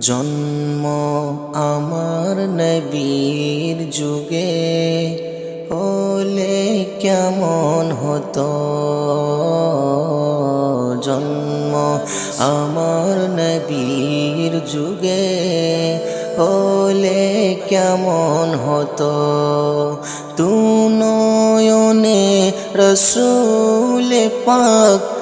জন্ম আমার নবীর যুগে হলে কেমন হতো? জন্ম আমার নবীর যুগে হলে কেমন হতো? তু নয়নে রসুল পাক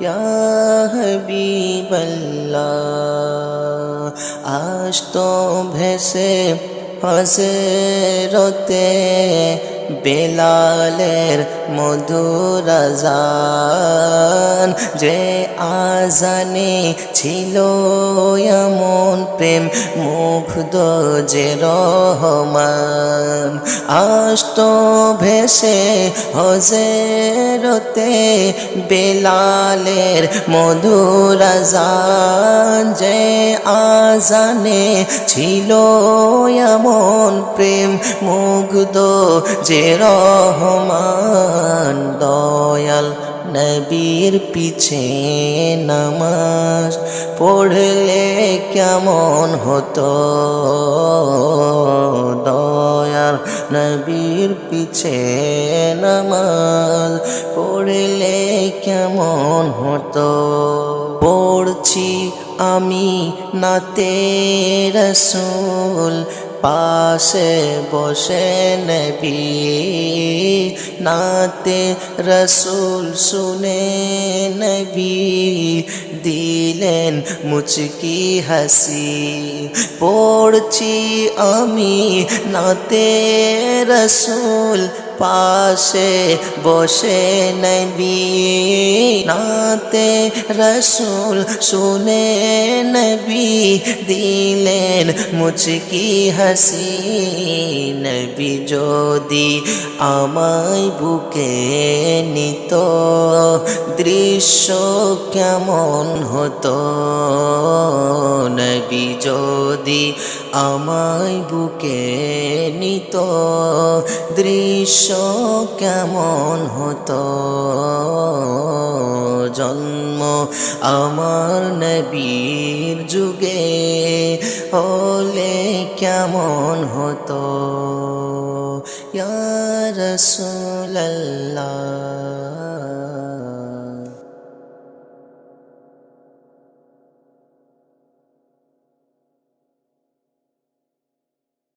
ইয়া হাবিবাল্লাহ আজ তো ভেসে হসরতে বেলালের মধুর যে আজানে ছিল এমন প্রেম মুগ্ধ যে রহমান। আষ্ট ভেসে হজেরতে বেলালের মধুরাজান যে আজানে ছিল এমন প্রেম মুগ্ধ যে রহমান। দয়াল নবীর পিছে নামাজ পড়লে কেমন হতো? দয়াল নবীর পিছে নামাজ পড়লে কেমন হতো? পড়ছি আমি নাতে রসুল পাশে বসে নবী নাতে রসুল শুনে নবী দিলেন মুচকি হাসি। পড়ছি আমি নাতে রসুল পাশে বসে নবী নাতে রসুল শুনে নবী দিলেন মুচকি হাসি। নবী যদি আমায় বুকে নিত, দৃশ্য কেমন হতো? নবী যদি আমায় বুকে নিত। দৃশ্য কেমন হতো? জন্ম আমার নবীর যুগে হলে কেমন হতো? ইয়া রাসূলুল্লাহ।